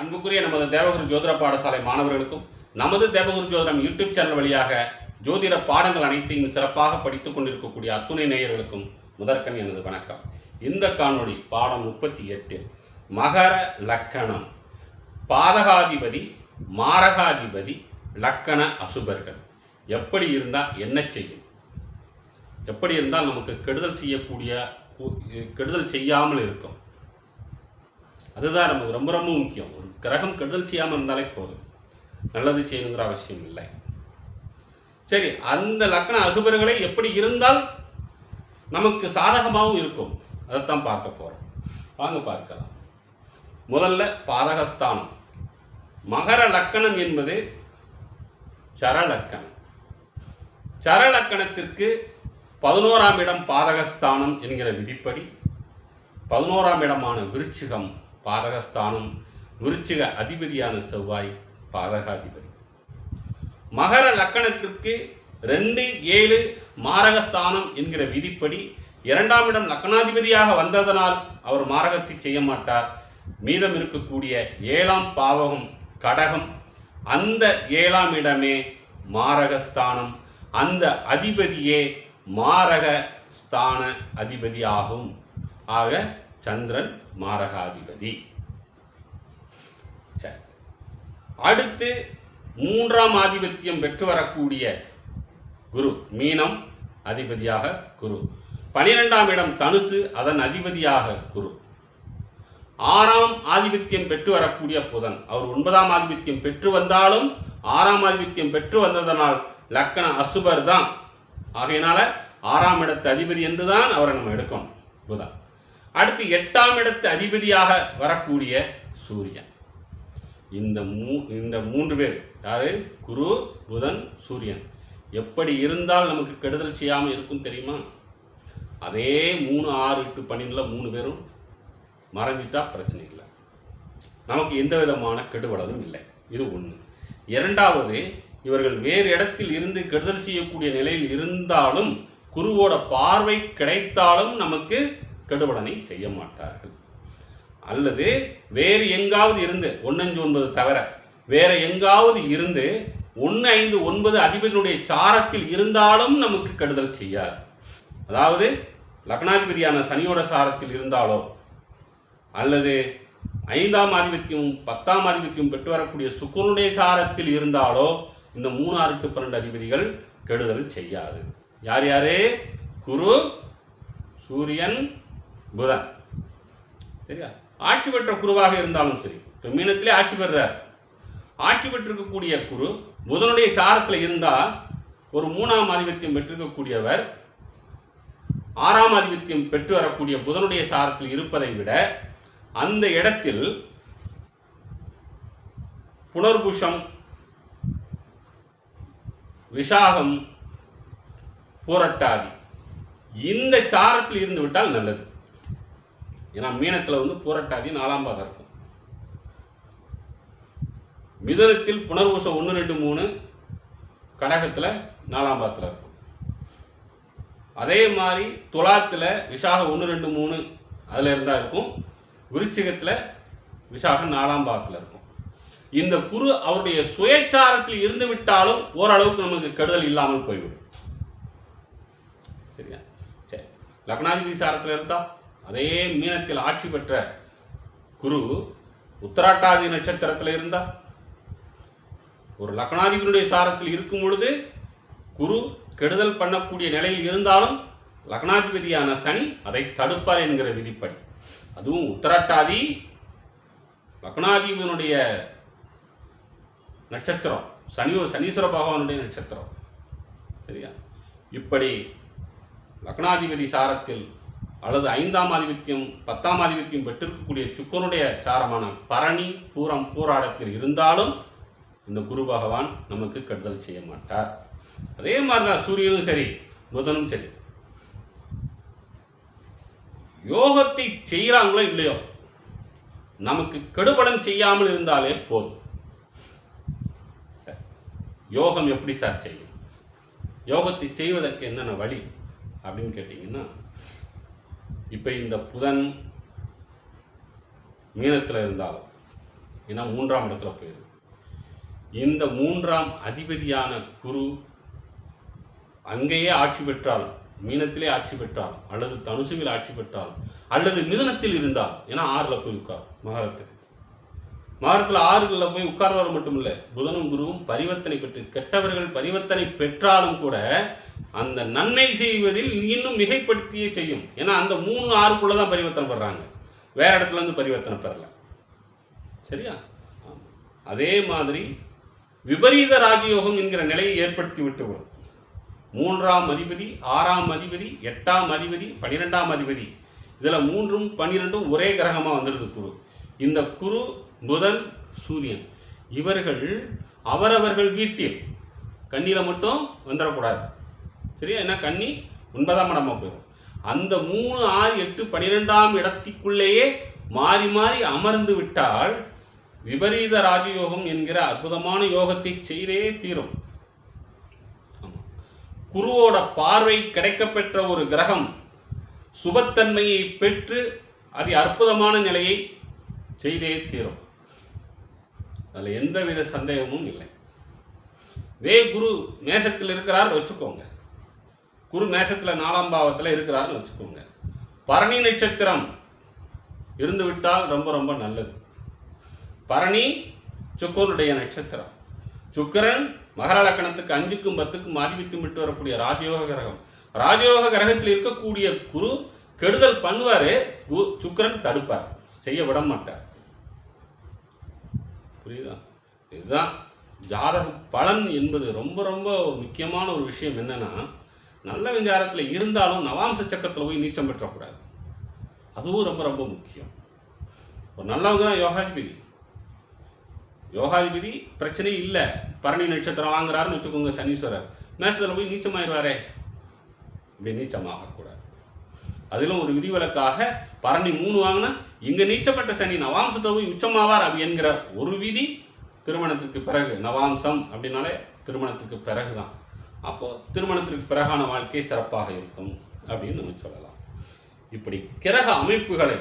அன்புக்குரிய நமது தேவகுரு ஜோதிட பாடசாலை மாணவர்களுக்கும் நமது தேவகுரு ஜோதிடம் யூடியூப் சேனல் வழியாக ஜோதிட பாடங்கள் அனைத்தையும் சிறப்பாக படித்துக் கொண்டிருக்கக்கூடிய அத்துணை நேயர்களுக்கும் முதற்கண் எனது வணக்கம். இந்த காணொளி பாடம் முப்பத்தி எட்டு மகர லக்கணம். பாதகாதிபதி மாரகாதிபதி லக்கண அசுபர்கள். எப்படி இருந்தால் என்ன செய்யும்? எப்படி இருந்தால் நமக்கு கெடுதல் செய்யக்கூடிய கெடுதல் செய்யாமல் இருக்கும். அதுதான் நமக்கு ரொம்ப ரொம்ப முக்கியம். ஒரு கிரகம் கெடுதல் செய்யாமல் இருந்தாலே போதும். நல்லது செய்யணுங்கிற அவசியம் இல்லை. சரி அந்த லக்ன அசுபர்களை எப்படி இருந்தால் நமக்கு சாதகமாகவும் இருக்கும். அதைத்தான் பார்க்க போகிறோம் வாங்க பார்க்கலாம். முதல்ல பாதகஸ்தானம். மகர லக்கணம் என்பது சரலக்கணம் சரலக்கணத்திற்கு பதினோராம் இடம் பாதகஸ்தானம் என்கிற விதிப்படி பதினோராம் இடமான விருச்சிகம் பாதகஸ்தானம் விருச்சிக அதிபதியான செவ்வாய் பாதகாதிபதி. மகர லக்கணத்திற்கு ரெண்டு ஏழு மாரகஸ்தானம் என்கிற விதிப்படி இரண்டாம் இடம் லக்கணாதிபதியாக வந்ததனால் அவர் மாரகத்தை செய்ய மாட்டார். மீதம் இருக்கக்கூடிய ஏழாம் பாவகம் கடகம். அந்த ஏழாம் இடமே மாரகஸ்தானம். அந்த அதிபதியே மாரக ஸ்தான அதிபதியாகும் ஆக சந்திரன் மாரகாதிபதி. சரி. அடுத்து மூன்றாம் ஆதிபத்தியம் பெற்று வரக்கூடிய குரு மீனம் அதிபதியாக குரு. பனிரெண்டாம் இடம் தனுசு அதன் அதிபதியாக குரு. ஆறாம் ஆதிபத்தியம் பெற்று வரக்கூடிய புதன். அவர் ஒன்பதாம் ஆதிபத்தியம் பெற்று வந்தாலும் ஆறாம் ஆதிபத்தியம் பெற்று வந்ததனால் லக்கண அசுபர் தான் ஆகையினால ஆறாம் இடத்து அதிபதி என்று தான் அவரை நம்ம எடுக்கணும். புதன். அடுத்து எட்டாம் இடத்து அதிபதியாக வரக்கூடிய சூரியன். இந்த மூ இந்த மூன்று பேர் யாரு? குரு புதன் சூரியன். எப்படி இருந்தால் நமக்கு கெடுதல் செய்யாமல் இருக்கும் தெரியுமா? அதே மூணு ஆறு எட்டு பன்னெண்டில் மூணு பேரும் மறைஞ்சிட்டா பிரச்சனை இல்லை. நமக்கு எந்த விதமான கெடுபடலும் இல்லை. இது ஒன்று இரண்டாவது இவர்கள் வேறு இடத்தில் இருந்து கெடுதல் செய்யக்கூடிய நிலையில் இருந்தாலும் குருவோட பார்வை கிடைத்தாலும் நமக்கு கெடுபடனை செய்ய மாட்டார்கள். அல்லது வேறு எங்காவது இருந்து ஒன்னஞ்சு ஒன்பது தவிர வேற எங்காவது இருந்து ஒன்று ஐந்து ஒன்பது அதிபதியினுடைய சாரத்தில் இருந்தாலும் நமக்கு கெடுதல் செய்யாது. அதாவது லக்னாதிபதியான சனியோட சாரத்தில் இருந்தாலோ அல்லது ஐந்தாம் ஆதிபத்தியம் பத்தாம் ஆதிபத்தியம் பெற்று வரக்கூடிய சுக்கரனுடைய சாரத்தில் இருந்தாலோ இந்த மூணு ஆறு பன்னெண்டு அதிபதிகள் கெடுதல் செய்யாது. யார் யாரு? குரு சூரியன் புதன் சரியா? ஆட்சி பெற்ற குருவாக இருந்தாலும் சரி இப்போ மீனத்திலே ஆட்சி பெறுறார் ஆட்சி பெற்றிருக்கக்கூடிய குரு புதனுடைய சாரத்தில் இருந்தால் ஒரு மூணாம் ஆதிபத்தியம் பெற்றிருக்கக்கூடியவர் ஆறாம் ஆதிபத்தியம் பெற்று வரக்கூடிய புதனுடைய சாரத்தில் இருப்பதை விட அந்த இடத்தில் புனர்புஷம் விஷாகம் போரட்டாது இந்த சாரத்தில் இருந்து விட்டால் நல்லது. ஏன்னா மீனத்தில் வந்து பூரட்டாதி நாலாம் பாதம் இருக்கும். மிதனத்தில் புனர்வூசம் ஒன்று ரெண்டு மூணு கடகத்தில் நாலாம் பாதத்தில் இருக்கும். அதே மாதிரி துலாத்தில் விசாகம் ஒன்று ரெண்டு மூணு அதில் இருந்தால் இருக்கும். விருச்சிகத்தில் விசாகம் நாலாம் பாகத்தில் இருக்கும். இந்த குரு அவருடைய சுயச்சாரத்தில் இருந்து விட்டாலும் ஓரளவுக்கு நமக்கு கெடுதல் இல்லாமல் போய்விடும். சரியா? சரி. லக்னாதிபதி சாரத்தில் இருந்தால் அதே மீனத்தில் ஆட்சி பெற்ற குரு உத்தராட்டாதி நட்சத்திரத்தில் இருந்தா ஒரு லக்னாதிபதியுடைய சாரத்தில் இருக்கும் பொழுது குரு கெடுதல் பண்ணக்கூடிய நிலையில் இருந்தாலும் லக்னாதிபதியான சனி அதை தடுப்பார் என்கிற விதிப்படி. அதுவும் உத்தராட்டாதி லக்னாதிபதியினுடைய நட்சத்திரம் சனியோ சனீஸ்வர பகவானுடைய நட்சத்திரம். சரியா? இப்படி லக்னாதிபதி சாரத்தில் அல்லது ஐந்தாம் ஆதிபத்தியம் பத்தாம் ஆதிபத்தியம் பெற்றிருக்கக்கூடிய சுக்கரனுடைய சாரமான பரணி பூரம் பூராடத்தில் இருந்தாலும் இந்த குரு பகவான் நமக்கு கெடுதல் செய்ய மாட்டார். அதே மாதிரி தான் சூரியனும் சரி புதனும் சரி. யோகத்தை செய்கிறாங்களோ இல்லையோ நமக்கு கெடுபலம் செய்யாமல் இருந்தாலே போதும். சார் யோகம் எப்படி சார் செய்யும்? யோகத்தை செய்வதற்கு என்னென்ன வழி அப்படின்னு கேட்டிங்கன்னா இப்போ இந்த புதன் மீனத்தில் இருந்தாலும் ஏன்னா மூன்றாம் இடத்துல போயிருது இந்த மூன்றாம் அதிபதியான குரு அங்கேயே ஆட்சி பெற்றால் மீனத்திலே ஆட்சி பெற்றால் அல்லது தனுசுவில் ஆட்சி பெற்றால் அல்லது மிதனத்தில் இருந்தால் ஏன்னா ஆறில் போய் உட்கார் மகரத்துக்கு. மாதத்தில் ஆறுகளில் போய் உட்கார்றவர் மட்டும் இல்லை புதனும் குருவும் பரிவர்த்தனை பெற்று கெட்டவர்கள் பரிவர்த்தனை பெற்றாலும் கூட அந்த நன்மை செய்வதில் இன்னும் மிகைப்படுத்தியே செய்யும். ஏன்னா அந்த மூணு ஆறுக்குள்ளே தான் பரிவர்த்தனை பெறாங்க. வேற இடத்துல இருந்து பரிவர்த்தனை பெறல. சரியா? அதே மாதிரி விபரீத ராஜயோகம் என்கிற நிலையை ஏற்படுத்தி விட்டுவிடும் மூன்றாம் அதிபதி ஆறாம் அதிபதி எட்டாம் அதிபதி பன்னிரெண்டாம் அதிபதி. இதில் மூன்றும் பன்னிரெண்டும் ஒரே கிரகமாக வந்துடுது குரு. இந்த குரு புதன் சூரியன். இவர்கள் அவரவர்கள் வீட்டில் கண்ணியில் மட்டும் வந்துடக்கூடாது சரியா? என்ன கண்ணி ஒன்பதாம் இடமா போயிடும் அந்த மூணு ஆறு எட்டு பனிரெண்டாம் இடத்திற்குள்ளேயே மாறி மாறி அமர்ந்து விட்டால் விபரீத ராஜயோகம் என்கிற அற்புதமான யோகத்தை செய்தே தீரும். குருவோட பார்வை கிடைக்கப்பெற்ற ஒரு கிரகம் சுபத்தன்மையை பெற்று அது அற்புதமான நிலையை செய்தே தீரும் அதில் எந்தவித சந்தேகமும் இல்லை. இதே குரு மேசத்தில் இருக்கிறார்னு வச்சுக்கோங்க. குரு மேசத்தில் நாலாம் பாவத்தில் இருக்கிறார்னு வச்சுக்கோங்க. பரணி நட்சத்திரம் இருந்து விட்டால் ரொம்ப ரொம்ப நல்லது. பரணி சுக்கரனுடைய நட்சத்திரம். சுக்கிரன் மகர லக்கணத்துக்கு அஞ்சுக்கும் பத்துக்கும் ஆதிபத்தியம் விட்டு வரக்கூடிய ராஜயோக கிரகம். ராஜயோக கிரகத்தில் இருக்கக்கூடிய குரு கெடுதல் பண்ணுவார். கு- சுக்கிரன் தடுப்பார். செய்ய விட மாட்டார். புரியுதா? இதுதான். ஜாதக பலன் என்பது ரொம்ப ரொம்ப ஒரு முக்கியமான ஒரு விஷயம் என்னென்னா நல்ல விஞ்சாரத்தில் இருந்தாலும் நவாம்ச சக்கரத்தில் போய் நீச்சம் பெற்றக்கூடாது. அதுவும் ரொம்ப ரொம்ப முக்கியம். ஒரு நல்லவங்க தான் யோகாதிபதி. யோகாதிபதி பிரச்சனை இல்லை. பரணி நட்சத்திரம் வாங்குறாருன்னு வச்சுக்கோங்க சனீஸ்வரர். மேசத்தில் போய் நீச்சமாயிடுவாரே. இப்படி நீச்சமாகக்கூடாது. அதிலும் ஒரு விதிவிலக்காக பரணி மூணு வாங்கினா இங்கே நீச்சப்பட்ட சனி நவாம்சத்தில் உச்சமாவார் அப்படி என்கிற ஒரு விதி திருமணத்திற்கு பிறகு நவாம்சம் அப்படின்னாலே திருமணத்திற்கு பிறகு தான் அப்போது திருமணத்திற்கு பிறகான வாழ்க்கை சிறப்பாக இருக்கும் அப்படின்னு நம்ம சொல்லலாம். இப்படி கிரக அமைப்புகளை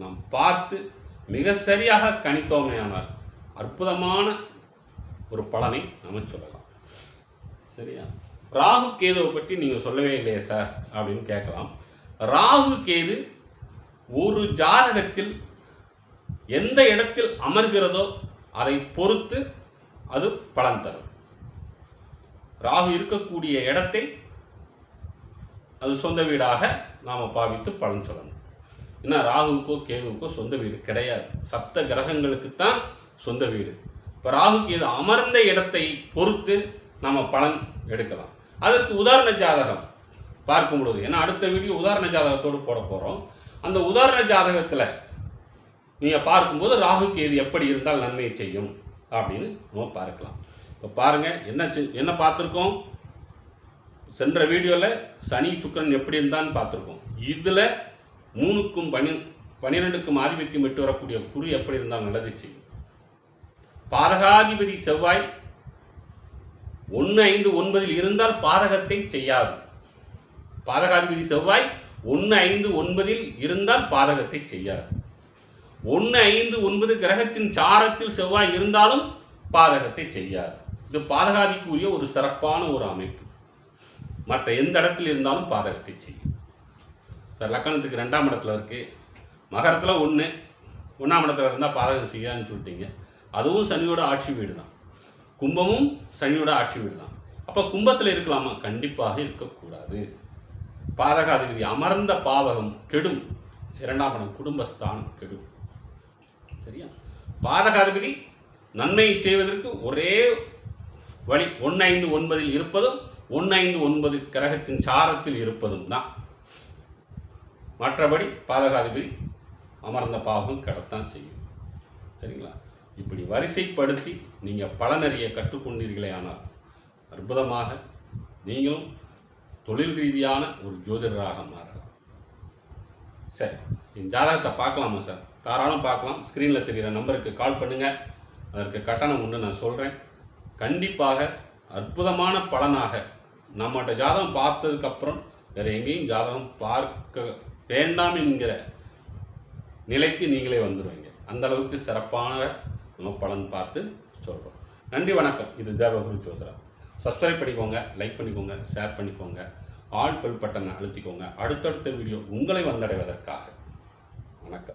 நாம் பார்த்து மிக சரியாக கணித்தோமையானால் அற்புதமான ஒரு பலனை நம்ம சொல்லலாம். சரியா? ராகு கேதுவை பற்றி நீங்கள் சொல்லவே இல்லையே சார் அப்படின்னு கேட்கலாம். ராகு கேது ஒரு ஜாதகத்தில் எந்த இடத்தில் அமர்கிறதோ அதை பொறுத்து அது பலன் தரும். ராகு இருக்கக்கூடிய இடத்தை அது சொந்த வீடாக நாம் பாவித்து பலன் சொல்லணும். ஏன்னா ராகுவுக்கோ கேதுவுக்கோ சொந்த வீடு கிடையாது. சப்த கிரகங்களுக்கு தான் சொந்த வீடு. இப்போ ராகுக்கு இது அமர்ந்த இடத்தை பொறுத்து நாம் பலன் எடுக்கலாம். அதற்கு உதாரண ஜாதகம் பார்க்கும் பொழுது ஏன்னா அடுத்த வீடியோ உதாரண ஜாதகத்தோடு போட போகிறோம் அந்த உதாரண ஜாதகத்தில் நீங்கள் பார்க்கும்போது ராகுக்கு கேது எப்படி இருந்தால் நன்மையை செய்யும் அப்படின்னு நம்ம பார்க்கலாம். இப்போ பாருங்கள் என்ன செ- என்ன பார்த்துருக்கோம்? சென்ற வீடியோவில் சனி சுக்கிரன் எப்படி இருந்தான்னு பார்த்துருக்கோம். இதில் மூணுக்கும் பனி பன்னிரெண்டுக்கும் ஆதிபத்தியம் விட்டு வரக்கூடிய குரு எப்படி இருந்தால் நல்லது செய்யும். பாதகாதிபதி செவ்வாய் ஒன்று ஐந்து ஒன்பதில் இருந்தால் பாதகத்தை செய்யாது. பாதகாதிபதி செவ்வாய் ஒன்று ஐந்து ஒன்பதில் இருந்தால் பாதகத்தை செய்யாது. ஒன்று ஐந்து ஒன்பது கிரகத்தின் சாரத்தில் செவ்வாய் இருந்தாலும் பாதகத்தை செய்யாது. இது பாதகாதிக்குரிய ஒரு சிறப்பான ஒரு அமைப்பு. மற்ற எந்த இடத்தில் இருந்தாலும் பாதகத்தை செய்யும். சார் லக்கணத்துக்கு ரெண்டாம் இடத்துல இருக்குது மகரத்தில் ஒன்று ஒன்றாம் இடத்துல இருந்தால் பாதகம் செய்யாதுன்னு சொல்லிட்டீங்க. அதுவும் சனியோட ஆட்சி வீடு தான் கும்பமும் சனியோட ஆட்சி வீடு தான் அப்போ கும்பத்தில் இருக்கலாமா? கண்டிப்பாக இருக்கக்கூடாது. பாதகாதிபதி அமர்ந்த பாவகம் கெடும். இரண்டாம் இடம் குடும்பஸ்தானம் கெடும். சரியா? பாதகாதிபதி நன்மையை செய்வதற்கு ஒரே வழி ஒன்று ஐந்து ஒன்பதில் இருப்பதும் ஒன்று ஐந்து ஒன்பது கிரகத்தின் சாரத்தில் இருப்பதும் தான். மற்றபடி பாதகாதிபதி அமர்ந்த பாவகம் கிடத்தான் செய்யும். சரிங்களா? இப்படி வரிசைப்படுத்தி நீங்கள் பலனறிய கற்றுக்கொண்டீர்களே ஆனால் அற்புதமாக நீங்களும் தொழில் ரீதியான ஒரு ஜோதிடராக மாறலாம். சரி என் ஜாதகத்தை பார்க்கலாமா சார்? தாராளம் பார்க்கலாம். ஸ்க்ரீனில் தெரிகிற நம்பருக்கு கால் பண்ணுங்கள் அதற்கு கட்டணம் உண்டு நான் சொல்கிறேன் கண்டிப்பாக அற்புதமான பலனாக நம்மகிட்ட ஜாதகம் பார்த்ததுக்கப்புறம் வேறு எங்கேயும் ஜாதகம் பார்க்க வேண்டாம் என்கிற நிலைக்கு நீங்களே வந்துடுவீங்க அந்தளவுக்கு சிறப்பான நம்ம பலன் பார்த்து சொல்கிறோம் நன்றி வணக்கம். இது தேவகுரு ஜோதிடம். சப்ஸ்கிரைப் பண்ணிக்கோங்க லைக் பண்ணிக்கோங்க ஷேர் பண்ணிக்கோங்க ஆல் பெல் பட்டனை அழுத்திக்கோங்க. அடுத்தடுத்த வீடியோ உங்களை வந்தடைவதற்காக. வணக்கம்.